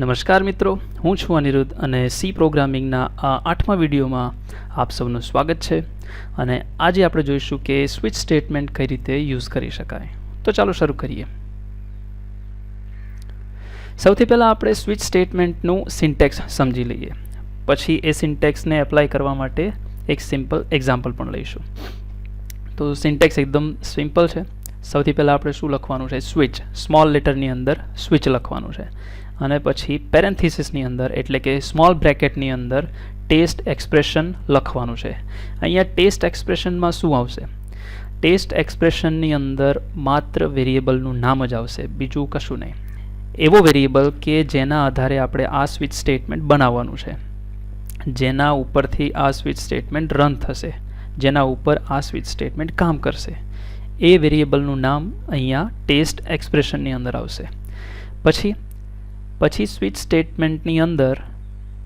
નમસ્કાર મિત્રો, હું છું અનિરુદ્ધ અને સી પ્રોગ્રામિંગના આ આઠમા વિડીયોમાં આપ સૌનું સ્વાગત છે અને આજે આપણે જોઈશું કે સ્વિચ સ્ટેટમેન્ટ કઈ રીતે યુઝ કરી શકાય. તો ચાલો શરૂ કરીએ. સૌથી પહેલાં આપણે સ્વિચ સ્ટેટમેન્ટનું સિન્ટેક્સ સમજી લઈએ. પછી એ સિન્ટેક્સને એપ્લાય કરવા માટે એક સિમ્પલ એક્ઝામ્પલ પણ લઈશું. તો સિન્ટેક્સ એકદમ સિમ્પલ છે. સૌથી પહેલાં આપણે શું લખવાનું છે? સ્વિચ. સ્મોલ લેટરની અંદર સ્વિચ લખવાનું છે. અને પછી પેરેન્થિસિસની અંદર, એટલે કે સ્મોલ બ્રેકેટની અંદર ટેસ્ટ એક્સપ્રેશન લખવાનું છે. અહીંયા ટેસ્ટ એક્સપ્રેશનમાં શું આવશે? ટેસ્ટ એક્સપ્રેશનની અંદર માત્ર વેરિયેબલનું નામ જ આવશે, બીજું કશું નહીં. એવો વેરિયેબલ કે જેના આધારે આપણે આ સ્વિચ સ્ટેટમેન્ટ બનાવવાનું છે. જેના ઉપરથી આ સ્વિચ સ્ટેટમેન્ટ રન થશે. જેના ઉપર આ સ્વિચ સ્ટેટમેન્ટ કામ કરશે. એ વેરિયેબલનું નામ અહીંયા ટેસ્ટ એક્સપ્રેશનની અંદર આવશે. પછી પછી સ્વિચ સ્ટેટમેન્ટની અંદર,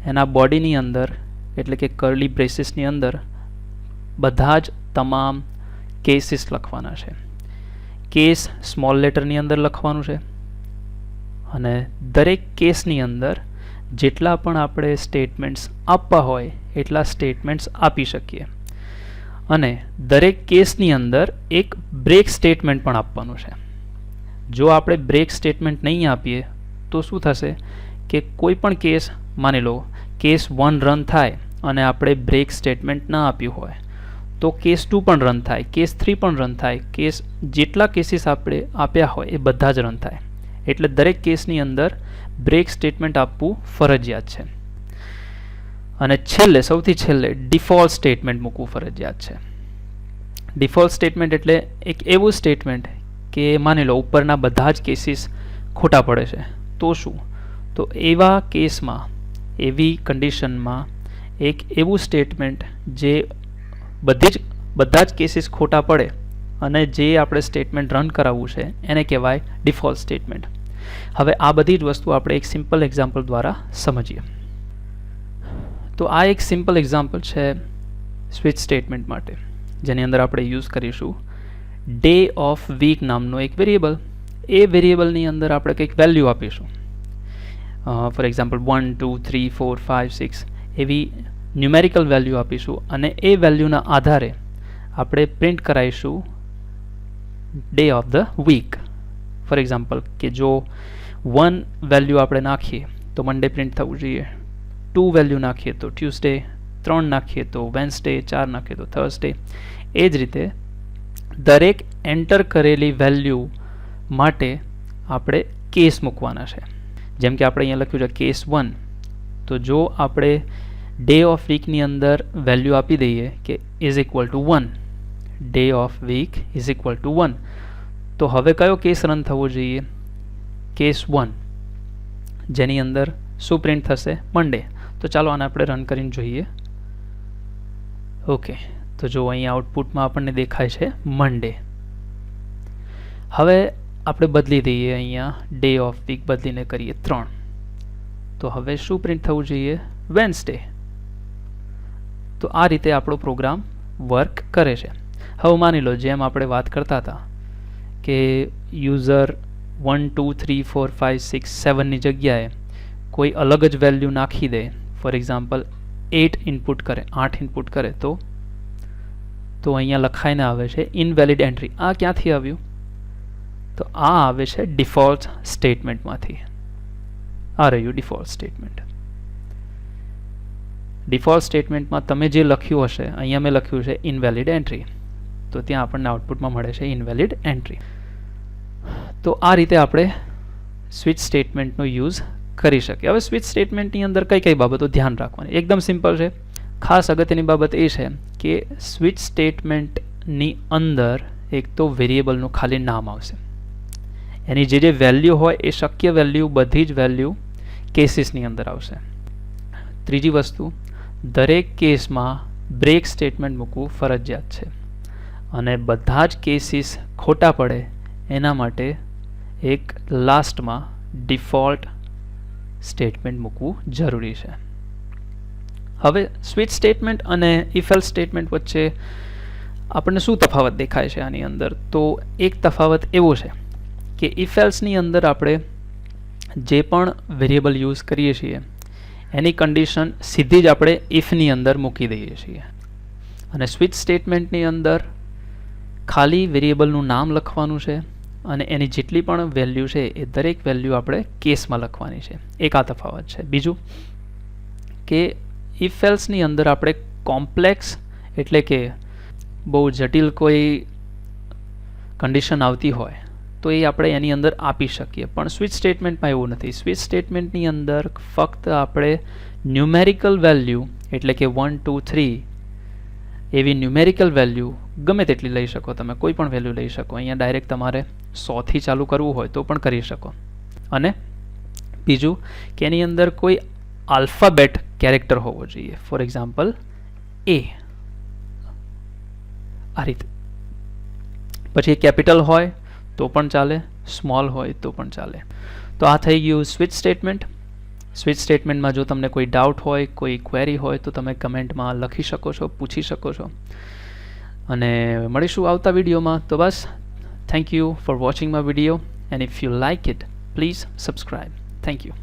એના બોડીની અંદર, એટલે કે કર્લી બ્રેસીસની અંદર, બધા જ તમામ કેસીસ લખવાના છે. કેસ સ્મોલ લેટરની અંદર લખવાનું છે અને દરેક કેસની અંદર જેટલા પણ આપણે સ્ટેટમેન્ટ્સ આપવા હોય એટલા સ્ટેટમેન્ટ્સ આપી શકીએ. અને દરેક કેસની અંદર એક બ્રેક સ્ટેટમેન્ટ પણ આપવાનું છે. જો આપણે બ્રેક સ્ટેટમેન્ટ નહીં આપીએ, તો શું થશે કે કોઈ પણ કેસ, માની લો, કેસ વન રન થાય અને આપણે બ્રેક સ્ટેટમેન્ટ ના આપ્યું હોય, તો કેસ ટુ પણ રન થાય, કેસ થ્રી પણ રન થાય, કેસ જેટલા કેસીસ આપણે આપ્યા હોય એ બધા જ રન થાય. એટલે દરેક કેસની અંદર બ્રેક સ્ટેટમેન્ટ આપવું ફરજિયાત છે. અને છેલ્લે, સૌથી છેલ્લે ડિફોલ્ટ સ્ટેટમેન્ટ મૂકવું ફરજિયાત છે. ડિફોલ્ટ સ્ટેટમેન્ટ એટલે એક એવું સ્ટેટમેન્ટ કે માની લો, ઉપરના બધા જ કેસીસ ખોટા પડે છે. તો શું? તો એવા કેસમાં, એવી કન્ડિશનમાં એક એવું સ્ટેટમેન્ટ જે બધી જ, બધા જ કેસીસ ખોટા પડે અને જે આપણે સ્ટેટમેન્ટ રન કરાવવું છે, એને કહેવાય ડિફોલ્ટ સ્ટેટમેન્ટ હવે આ બધી જ વસ્તુ આપણે એક સિમ્પલ એક્ઝામ્પલ દ્વારા સમજીએ. તો આ એક સિમ્પલ એક્ઝામ્પલ છે સ્વિચ સ્ટેટમેન્ટ માટે, જેની અંદર આપણે યુઝ કરીશું. ડે ઓફ વીક નામનો એક વેરિયેબલ એ વેરિયેબલની અંદર આપણે કંઈક વેલ્યુ આપીશું. For example one two three four five six એવી ન્યુમેરિકલ વેલ્યુ આપીશું અને એ વેલ્યુના આધારે આપણે print કરાવીશું day of the week for example કે જો વન વેલ્યુ આપણે નાખીએ, તો મંડે પ્રિન્ટ થવું જોઈએ. ટુ વેલ્યુ નાખીએ તો ટ્યુઝડે ત્રણ નાખીએ તો વેન્સડે ચાર નાખીએ તો થર્સડે એ જ રીતે દરેક એન્ટર કરેલી વેલ્યુ માટે આપણે કેસ મૂકવાના છે. જેમ કે આપણે અહીંયા લખ્યું છે કેસ વન તો જો આપણે ડે ઓફ વીકની અંદર વેલ્યુ આપી દઈએ કે is equal to one day of week is equal to one તો હવે કયો કેસ રન થવો જોઈએ? કેસ વન જેની અંદર શું પ્રિન્ટ થશે? મંડે તો ચાલો આને આપણે રન કરીને જોઈએ. ઓકે તો જો અહીં આઉટપુટમાં આપણને દેખાય છે મંડે હવે આપણે બદલી દઈએ અહીંયા ડે ઓફ વીક બદલીને કરીએ ત્રણ. તો હવે શું પ્રિન્ટ થવું જોઈએ? વેન્સડે તો આ રીતે આપણો પ્રોગ્રામ વર્ક કરે છે. હવે માની લો, જેમ આપણે વાત કરતા હતા કે user one two three four five six સેવનની જગ્યાએ કોઈ અલગ જ વેલ્યુ નાખી દે ફોર એક્ઝામ્પલ એટ ઇનપુટ કરે, આઠ ઇનપુટ કરે, તો? તો અહીંયા લખાઈને આવે છે ઇનવેલિડ એન્ટ્રી આ ક્યાંથી આવ્યું? તો આ આવે છે ડિફોલ્ટ સ્ટેટમેન્ટમાંથી આ રહ્યું ડિફોલ્ટ સ્ટેટમેન્ટ ડિફોલ્ટ સ્ટેટમેન્ટમાં તમે જે લખ્યું હશે, અહીંયા મેં લખ્યું છે ઇનવેલિડ એન્ટ્રી તો ત્યાં આપણને આઉટપુટમાં મળે છે ઇનવેલિડ એન્ટ્રી તો આ રીતે આપણે સ્વિચ સ્ટેટમેન્ટનો યુઝ કરી શકે. હવે સ્વિચ સ્ટેટમેન્ટની અંદર કઈ કઈ બાબતો ધ્યાન રાખવાની? એકદમ સિમ્પલ છે. ખાસ અગત્યની બાબત એ છે કે સ્વિચ સ્ટેટમેન્ટની અંદર એક તો વેરિયેબલનું ખાલી નામ આવશે. એની જે જે વેલ્યુ હોય એ શક્ય વેલ્યુ, બધી જ વેલ્યુ કેસીસની અંદર આવશે. ત્રીજી વસ્તુ, દરેક કેસમાં બ્રેક સ્ટેટમેન્ટ મૂકવું ફરજિયાત છે. અને બધા જ કેસીસ ખોટા પડે એના માટે એક લાસ્ટમાં ડિફોલ્ટ સ્ટેટમેન્ટ મૂકવું જરૂરી છે. હવે સ્વિચ સ્ટેટમેન્ટ અને ઇફેલ સ્ટેટમેન્ટ વચ્ચે આપણને શું તફાવત દેખાય છે આની અંદર? તો એક તફાવત એવો છે કે ઇફેલ્સની અંદર આપણે જે પણ વેરિયેબલ યુઝ કરીએ છીએ, એની કન્ડિશન સીધી જ આપણે ઇફની અંદર મૂકી દઈએ છીએ. અને સ્વિચ સ્ટેટમેન્ટની અંદર ખાલી વેરિયેબલનું નામ લખવાનું છે અને એની જેટલી પણ વેલ્યુ છે એ દરેક વેલ્યુ આપણે કેસમાં લખવાની છે. એક આ તફાવત છે. બીજું કે ઇફ એલ્સની અંદર આપણે કોમ્પ્લેક્સ એટલે કે બહુ જટિલ કોઈ કન્ડિશન આવતી હોય તો એ આપણે એની અંદર આપી શકીએ. પણ સ્વિચ સ્ટેટમેન્ટમાં એવું નથી. સ્વિચ સ્ટેટમેન્ટની અંદર ફક્ત આપણે ન્યુમેરિકલ વેલ્યુ એટલે કે વન ટુ થ્રી એવી ન્યુમેરિકલ વેલ્યુ ગમે તેટલી લઈ શકો તમે, કોઈ પણ વેલ્યુ લઈ શકો. અહીંયા ડાયરેક્ટ તમારે સોથી ચાલુ કરવું હોય તો પણ કરી શકો. અને બીજું કે એની અંદર કોઈ આલ્ફાબેટ કેરેક્ટર હોવો જોઈએ. ફોર એક્ઝામ્પલ એ આ રીતે. પછી કેપિટલ હોય તો પણ ચાલે સ્મોલ હોય તો પણ ચાલે. તો આ થઈ ગયું સ્વિચ સ્ટેટમેન્ટ સ્વિચ સ્ટેટમેન્ટમાં જો તમને કોઈ ડાઉટ હોય, કોઈ ક્વેરી હોય, તો તમે કમેન્ટમાં લખી શકો છો, પૂછી શકો છો. અને મળીશું આવતા વિડીયોમાં. તો બસ thank you for watching my video and if you like it please subscribe thank you